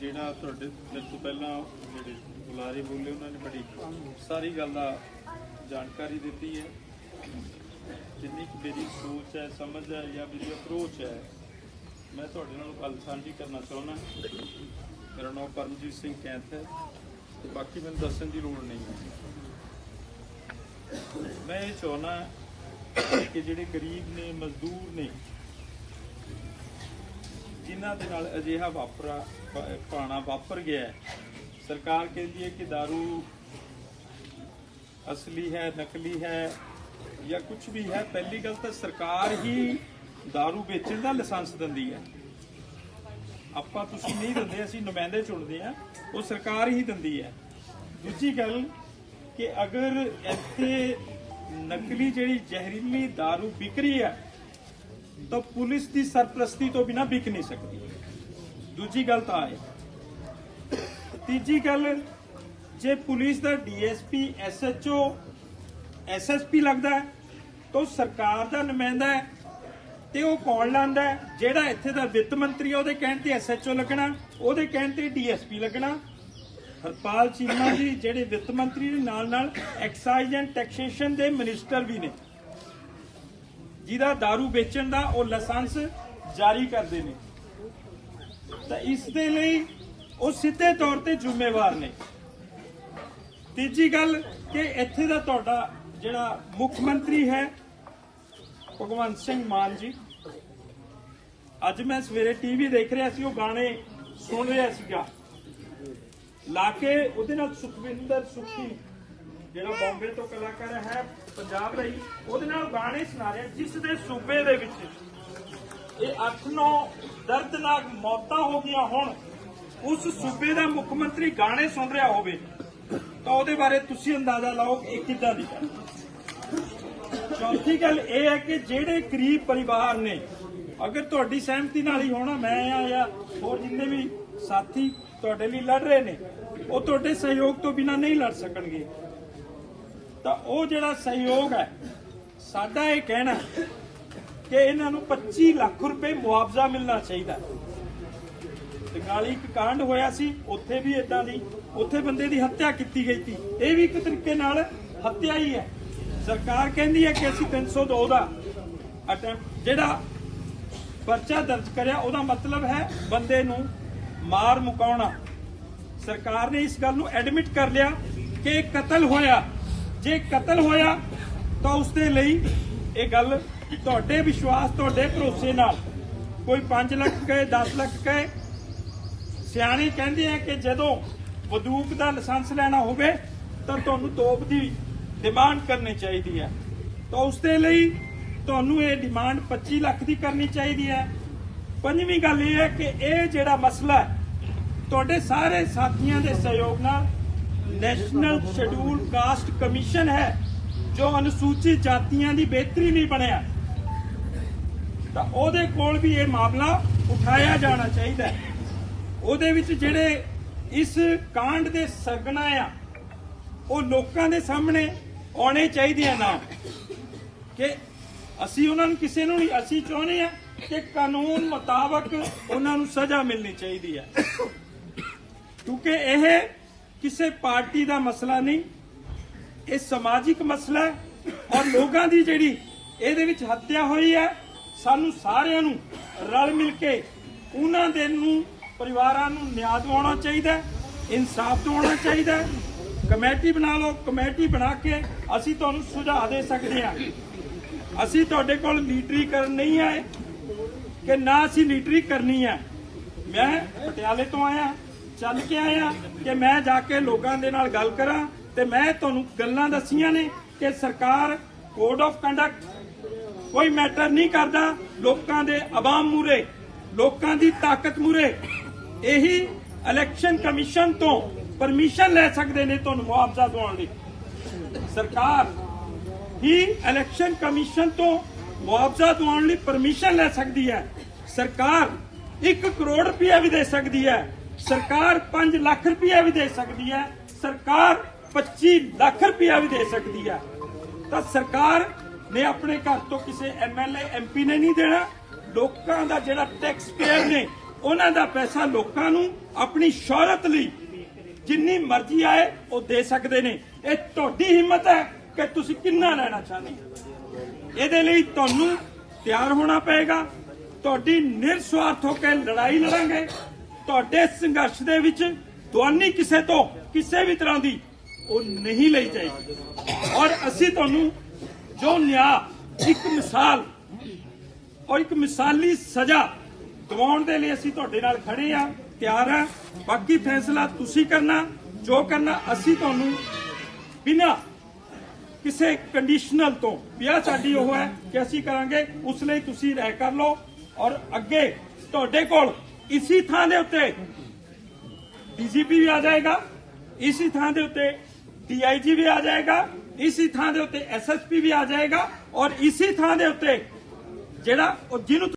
ਜਿਹੜਾ ਤੁਹਾਡੇ ਮੇਰੇ ਤੋਂ ਪਹਿਲਾਂ ਜਿਹੜੇ ਬੁਲਾਰੇ ਬੋਲੇ, ਉਹਨਾਂ ਨੇ ਬੜੀ ਸਾਰੀ ਗੱਲ ਦਾ ਜਾਣਕਾਰੀ ਦਿੱਤੀ ਹੈ। ਜਿੰਨੀ ਕੁ ਮੇਰੀ ਸੋਚ ਹੈ, ਸਮਝ ਹੈ ਜਾਂ ਮੇਰੀ ਅਪਰੋਚ ਹੈ, ਮੈਂ ਤੁਹਾਡੇ ਨਾਲ ਗੱਲ ਸਾਂਝੀ ਕਰਨਾ ਚਾਹੁੰਦਾ ਮੇਰਾ ਨਾਮ ਪਰਮਜੀਤ ਸਿੰਘ ਕੈਂਥ ਹੈ ਤੇ ਬਾਕੀ ਮੈਨੂੰ ਦੱਸਣ ਦੀ ਲੋੜ ਨਹੀਂ ਹੈ। ਮੈਂ ਇਹ ਚਾਹੁੰਦਾ ਕਿ ਜਿਹੜੇ ਗਰੀਬ ਨੇ, ਮਜ਼ਦੂਰ ਨੇ ਜਿਨ੍ਹਾਂ ਦੇ ਨਾਲ ਅਜਿਹਾ ਵਾਪਰਾ ਪ- ਭਾਣਾ ਵਾਪਰ ਗਿਆ ਹੈ ਸਰਕਾਰ ਕਹਿੰਦੀ ਹੈ ਕਿ दारू ਅਸਲੀ ਹੈ ਨਕਲੀ ਹੈ ਜਾਂ ਕੁਝ ਵੀ ਹੈ ਪਹਿਲੀ ਗੱਲ ਤਾਂ ਸਰਕਾਰ ਹੀ दारू ਵੇਚਣ ਦਾ ਲਾਇਸੈਂਸ ਦਿੰਦੀ ਹੈ ਆਪਾਂ ਤੁਸੀਂ ਨਹੀਂ ਦਿੰਦੇ ਅਸੀਂ ਨੁਮਾਇੰਦੇ ਚੁਣਦੇ ਆ ਉਹ ਸਰਕਾਰ ਹੀ ਦਿੰਦੀ ਹੈ ਦੂਜੀ ਗੱਲ ਕਿ ਅਗਰ ਇੱਥੇ ਨਕਲੀ ਜਿਹੜੀ ਜ਼ਹਿਰੀਲੀ दारू ਵਿਕ ਰਹੀ ਹੈ ਤਾਂ ਪੁਲਿਸ ਦੀ ਸਰਪ੍ਰਸਤੀ ਤੋਂ ਬਿਨਾ ਵਿਕ ਨਹੀਂ ਸਕਦੀ। ਦੂਜੀ ਗੱਲ ਤਾਂ ਹੈ ਤੀਜੀ ਗੱਲ ਜੇ ਪੁਲਿਸ ਦਾ ਡੀਐਸਪੀ ਐਸਐਚਓ ਐਸਐਸਪੀ ਲੱਗਦਾ ਹੈ ਤਾਂ ਉਹ ਸਰਕਾਰ ਦਾ ਨੁਮਾਇੰਦਾ ਹੈ ਤੇ ਉਹ ਕੌਣ ਲਾਂਦਾ ਜਿਹੜਾ ਇੱਥੇ ਦਾ ਵਿੱਤ ਮੰਤਰੀ ਆ, ਉਹਦੇ ਕਹਿਣ ਤੇ ਐਸਐਚਓ ਲੱਗਣਾ ਉਹਦੇ ਕਹਿਣ ਤੇ ਡੀਐਸਪੀ ਲੱਗਣਾ। ਹਰਪਾਲ ਚੀਮਾ ਜੀ ਜਿਹੜੇ ਵਿੱਤ ਮੰਤਰੀ ਦੇ ਨਾਲ ਨਾਲ ਐਕਸਾਈਜ਼ ਐਂਡ ਟੈਕਸੇਸ਼ਨ ਦੇ ਮਿਨਿਸਟਰ ਵੀ ਨੇ। ਜਿਹਦਾ दारू ਵੇਚਣ ਦਾ ਉਹ ਲਾਇਸੈਂਸ ਜਾਰੀ ਕਰਦੇ ਨੇ। ਤਾਂ ਇਸ ਦੇ ਲਈ ਉਹ ਸਿੱਧੇ ਤੌਰ ਤੇ ਜ਼ਿੰਮੇਵਾਰ ਨੇ। ਤੀਜੀ ਗੱਲ ਕਿ ਇੱਥੇ ਦਾ ਤੁਹਾਡਾ ਜਿਹੜਾ ਮੁੱਖ ਮੰਤਰੀ ਹੈ, ਭਗਵੰਤ ਸਿੰਘ ਮਾਨ ਜੀ, ਅੱਜ ਮੈਂ ਸਵੇਰੇ ਟੀਵੀ ਦੇਖ ਰਿਹਾ ਸੀ, ਉਹ ਗਾਣੇ ਸੁਣ ਰਿਹਾ ਸੀਗਾ। ਲਾ ਕੇ ਉਹਦੇ ਨਾਲ ਸੁਖਵਿੰਦਰ ਸੁਖੀ ਜਿਹੜਾ ਬੰਬੇ ਤੋਂ ਕਲਾਕਾਰ ਹੈ ਪੰਜਾਬ ਰਹੀ ਉਹਦੇ ਨਾਲ ਗਾਣੇ ਸੁਣਾ ਰਿਹਾ, ਜਿਸ ਦੇ ਸੂਬੇ ਦੇ ਵਿੱਚ ਇਹ 8-9 ਦਰਦਨਾਕ ਮੌਤਾਂ ਹੋ ਗਈਆਂ ਹੁਣ, ਉਸ ਸੂਬੇ ਦਾ ਮੁੱਖ ਮੰਤਰੀ ਗਾਣੇ ਸੁਣ ਰਿਹਾ ਹੋਵੇ, ਤਾਂ ਉਹਦੇ ਬਾਰੇ ਤੁਸੀਂ ਅੰਦਾਜ਼ਾ ਲਾਓ ਇਹ ਕਿੱਦਾਂ ਦੀ ਚੌਥੀ ਗੱਲ ਇਹ ਹੈ ਕਿ ਜਿਹੜੇ ਗਰੀਬ ਪਰਿਵਾਰ ਨੇ, ਅਗਰ ਤੁਹਾਡੀ ਸਹਿਮਤੀ ਨਾਲ ਹੀ ਹੋਣਾ, ਮੈਂ ਆ ਜਾਂ ਹੋਰ ਜਿੰਨੇ ਵੀ ਸਾਥੀ ਤੁਹਾਡੇ ਲਈ ਲੜ ਰਹੇ ਨੇ, ਉਹ ਤੁਹਾਡੇ ਸਹਿਯੋਗ ਤੋਂ ਬਿਨਾ ਨਹੀਂ ਲੜ ਸਕਣਗੇ। ਤਾਂ ਉਹ ਜਿਹੜਾ ਸਹਿਯੋਗ ਹੈ, ਸਾਡਾ ਇਹ ਕਹਿਣਾ ਕਿ ਇਹਨਾਂ ਨੂੰ 25 ਲੱਖ ਰੁਪਏ ਮੁਆਵਜ਼ਾ ਮਿਲਣਾ ਚਾਹੀਦਾ ਟਿਕਾਲੀ ਇੱਕ ਕਾਂਡ ਹੋਇਆ ਸੀ, ਉੱਥੇ ਵੀ ਇਦਾਂ ਦੀ, ਉੱਥੇ ਬੰਦੇ ਦੀ ਹੱਤਿਆ ਕੀਤੀ ਗਈ ਸੀ। ਇਹ ਵੀ ਇੱਕ ਤਰੀਕੇ ਨਾਲ ਹੱਤਿਆ ਹੀ ਹੈ। ਸਰਕਾਰ ਕਹਿੰਦੀ ਹੈ ਕਿ ਅਸੀਂ 302 ਦਾ ਜਿਹੜਾ ਪਰਚਾ ਦਰਜ ਕਰਿਆ, ਉਹਦਾ ਮਤਲਬ ਹੈ ਬੰਦੇ ਨੂੰ ਮਾਰ ਮੁਕਾਉਣਾ। ਸਰਕਾਰ ਨੇ ਇਸ ਗੱਲ ਨੂੰ ਐਡਮਿਟ ਕਰ ਲਿਆ ਕਿ ਕਤਲ ਹੋਇਆ। ਜੇ ਕਤਲ ਹੋਇਆ ਤਾਂ ਉਸ ਦੇ ਲਈ ਇਹ ਗੱਲ ਤੁਹਾਡੇ ਵਿਸ਼ਵਾਸ, ਤੁਹਾਡੇ ਭਰੋਸੇ ਨਾਲ। ਕੋਈ 5 ਲੱਖ ਕਹੇ 10 ਲੱਖ ਕਹੇ। ਸਿਆਣੇ ਕਹਿੰਦੇ ਆ ਕਿ ਜਦੋਂ ਬੰਦੂਕ ਦਾ ਲਾਇਸੈਂਸ ਲੈਣਾ ਹੋਵੇ ਤਾਂ ਤੁਹਾਨੂੰ ਤੋਪ ਦੀ ਡਿਮਾਂਡ ਕਰਨੀ ਚਾਹੀਦੀ ਹੈ। ਤਾਂ ਉਸ ਦੇ ਲਈ ਤੁਹਾਨੂੰ ਇਹ ਡਿਮਾਂਡ 25 ਲੱਖ ਦੀ ਕਰਨੀ ਚਾਹੀਦੀ ਹੈ। ਪੰਜਵੀਂ ਗੱਲ ਇਹ ਹੈ ਕਿ ਇਹ ਜਿਹੜਾ ਮਸਲਾ ਹੈ, ਤੁਹਾਡੇ ਸਾਰੇ ਸਾਥੀਆਂ ਦੇ ਸਹਿਯੋਗ ਨਾਲ ਨੈਸ਼ਨਲ ਸ਼ਡਿਊਲ ਕਾਸਟ ਕਮਿਸ਼ਨ ਹੈ, ਜੋ ਅਨੁਸੂਚਿਤ ਜਾਤੀਆਂ ਦੀ ਬਿਹਤਰੀ ਲਈ ਬਣਿਆ। ਤਾਂ ਉਹਦੇ ਕੋਲ ਵੀ ਇਹ ਮਾਮਲਾ ਉਠਾਇਆ ਜਾਣਾ ਚਾਹੀਦਾ ਉਹਦੇ ਵਿੱਚ ਜਿਹੜੇ ਇਸ ਕਾਂਡ ਦੇ ਸਰਗਨਾ ਆ, ਉਹ ਲੋਕਾਂ ਦੇ ਸਾਹਮਣੇ ਆਉਣੇ ਚਾਹੀਦੇ ਆ ਨਾ ਕਿ ਅਸੀਂ ਉਹਨਾਂ ਨੂੰ ਕਿਸੇ ਨੂੰ ਨਹੀਂ, ਅਸੀਂ ਚਾਹੁੰਦੇ ਆ ਕਿ ਕਾਨੂੰਨ ਮੁਤਾਬਕ ਉਹਨਾਂ ਨੂੰ ਸਜ਼ਾ ਮਿਲਣੀ ਚਾਹੀਦੀ ਹੈ। ਕਿਉਂਕਿ ਇਹ ਕਿਸੇ ਪਾਰਟੀ ਦਾ ਮਸਲਾ ਨਹੀਂ। ਇਹ ਸਮਾਜਿਕ ਮਸਲਾ ਹੈ ਔਰ ਲੋਕਾਂ ਦੀ ਜਿਹੜੀ ਇਹਦੇ ਵਿੱਚ ਹੱਤਿਆ ਹੋਈ ਹੈ, ਸਾਨੂੰ ਸਾਰਿਆਂ ਨੂੰ ਰਲ ਮਿਲ ਕੇ ਉਹਨਾਂ ਦੇ ਨੂੰ ਪਰਿਵਾਰਾਂ ਨੂੰ ਨਿਆਂ ਦਿਵਾਉਣਾ ਚਾਹੀਦਾ ਹੈ, ਇਨਸਾਫ ਦਿਵਾਉਣਾ ਚਾਹੀਦਾ ਹੈ। ਕਮੇਟੀ ਬਣਾ ਲਓ, ਕਮੇਟੀ ਬਣਾ ਕੇ ਅਸੀਂ ਤੁਹਾਨੂੰ ਸੁਝਾਅ ਦੇ ਸਕਦੇ ਹਾਂ। ਅਸੀਂ ਤੁਹਾਡੇ ਕੋਲ ਲੀਡਰੀ ਕਰਨ ਨਹੀਂ ਆਏ ਕਿ ਨਾ ਅਸੀਂ ਲੀਡਰੀ ਕਰਨੀ ਹੈ। ਮੈਂ ਪਟਿਆਲੇ ਤੋਂ ਆਇਆ। ਚੱਲ ਕੇ ਆਇਆ ਕਿ ਮੈਂ ਜਾ ਕੇ ਲੋਕਾਂ ਦੇ ਨਾਲ ਗੱਲ ਕਰਾਂ ਤੇ ਮੈਂ ਤੁਹਾਨੂੰ ਗੱਲਾਂ ਦੱਸੀਆਂ ਨੇ ਕਿ ਸਰਕਾਰ ਕੋਡ ਆਫ ਕੰਡਕਟ ਕੋਈ ਮੈਟਰ ਨਹੀਂ ਕਰਦਾ, ਲੋਕਾਂ ਦੇ ਆਵਾਮ ਮੂਰੇ ਲੋਕਾਂ ਦੀ ਤਾਕਤ ਮੂਰੇ ਇਹੀ ਇਲੈਕਸ਼ਨ ਕਮਿਸ਼ਨ ਤੋਂ ਪਰਮਿਸ਼ਨ ਲੈ ਸਕਦੇ ਨੇ ਤੁਹਾਨੂੰ ਮੁਆਵਜ਼ਾ ਦਿਵਾਉਣ ਲਈ। ਸਰਕਾਰ ਹੀ ਇਲੈਕਸ਼ਨ ਕਮਿਸ਼ਨ ਤੋਂ ਮੁਆਵਜ਼ਾ ਦਿਵਾਉਣ ਲਈ ਪਰਮਿਸ਼ਨ ਲੈ ਸਕਦੀ ਹੈ। ਸਰਕਾਰ 1 ਕਰੋੜ ਰੁਪਇਆ ਵੀ ਦੇ ਸਕਦੀ ਹੈ। ਸਰਕਾਰ 5 ਲੱਖ ਰੁਪਇਆ ਵੀ ਦੇ ਸਕਦੀ ਹੈ, ਸਰਕਾਰ 25 ਲੱਖ ਰੁਪਇਆ ਵੀ ਦੇ ਸਕਦੀ ਹੈ। ਤਾਂ ਸਰਕਾਰ ਨੇ ਆਪਣੇ ਘਰ ਤੋਂ ਕਿਸੇ ਐਮਐਲਏ ਐਮਪੀ ਨੇ ਨਹੀਂ ਦੇਣਾ। ਲੋਕਾਂ ਦਾ ਜਿਹੜਾ ਟੈਕਸ ਪੇਅਰ ਨੇ, ਉਹਨਾਂ ਦਾ ਪੈਸਾ ਲੋਕਾਂ ਨੂੰ ਆਪਣੀ ਸ਼ੌਹਰਤ ਲਈ ਜਿੰਨੀ ਮਰਜ਼ੀ ਆਏ, ਉਹ ਦੇ ਸਕਦੇ ਨੇ। ਇਹ ਤੁਹਾਡੀ ਹਿੰਮਤ ਹੈ ਕਿ ਤੁਸੀਂ ਕਿੰਨਾ ਲੈਣਾ ਚਾਹੁੰਦੇ ਹੋ। ਇਹਦੇ ਲਈ ਤੁਹਾਨੂੰ ਤਿਆਰ ਹੋਣਾ ਪਏਗਾ। ਤੁਹਾਡੀ ਨਿਰਸਵਾਰਥ ਹੋ ਕੇ ਲੜਾਈ ਲੜਾਂਗੇ। ਤੁਹਾਡੇ ਸੰਘਰਸ਼ ਦੇ ਵਿੱਚ ਦੁਆਨੀ ਕਿਸੇ ਤੋਂ ਕਿਸੇ ਵੀ ਤਰ੍ਹਾਂ ਦੀ ਉਹ ਨਹੀਂ ਲਈ ਜਾਏਗੀ। ਔਰ ਅਸੀਂ ਤੁਹਾਨੂੰ ਜੋ ਨਿਆਂ, ਇੱਕ ਮਿਸਾਲ ਔਰ ਇੱਕ ਮਿਸਾਲੀ ਸਜ਼ਾ ਦਿਵਾਉਣ ਦੇ ਲਈ ਅਸੀਂ ਤੁਹਾਡੇ ਨਾਲ ਖੜੇ ਆ ਤਿਆਰ ਆ ਬਾਕੀ ਫੈਸਲਾ ਤੁਸੀਂ ਕਰਨਾ, ਜੋ ਕਰਨਾ, ਅਸੀਂ ਤੁਹਾਨੂੰ ਬਿਨਾਂ ਕਿਸੇ ਕੰਡੀਸ਼ਨਲ ਤੋਂ, ਵਿਆਹ ਸਾਡੀ ਉਹ ਹੈ ਕਿ ਅਸੀਂ ਕਰਾਂਗੇ, ਉਸ ਲਈ ਤੁਸੀਂ ਰਹਿ ਕਰ ਲਓ ਔਰ ਅੱਗੇ ਤੁਹਾਡੇ ਕੋਲ ਇਸੇ ਥਾਂ ਦੇ ਉੱਤੇ ਡੀਜੀਪੀ ਵੀ ਆ ਜਾਏਗਾ, ਇਸੇ ਥਾਂ ਦੇ ਉੱਤੇ ਡੀਆਈਜੀ ਵੀ ਆ ਜਾਏਗਾ, ਇਸੇ ਥਾਂ ਦੇ ਉੱਤੇ ਐਸਐਸਪੀ ਵੀ ਆ ਜਾਏਗਾ ਔਰ ਇਸੇ ਥਾਂ ਦੇ ਉੱਤੇ ਜਿਹੜਾ ਉਹ ਜਿਹਨੂੰ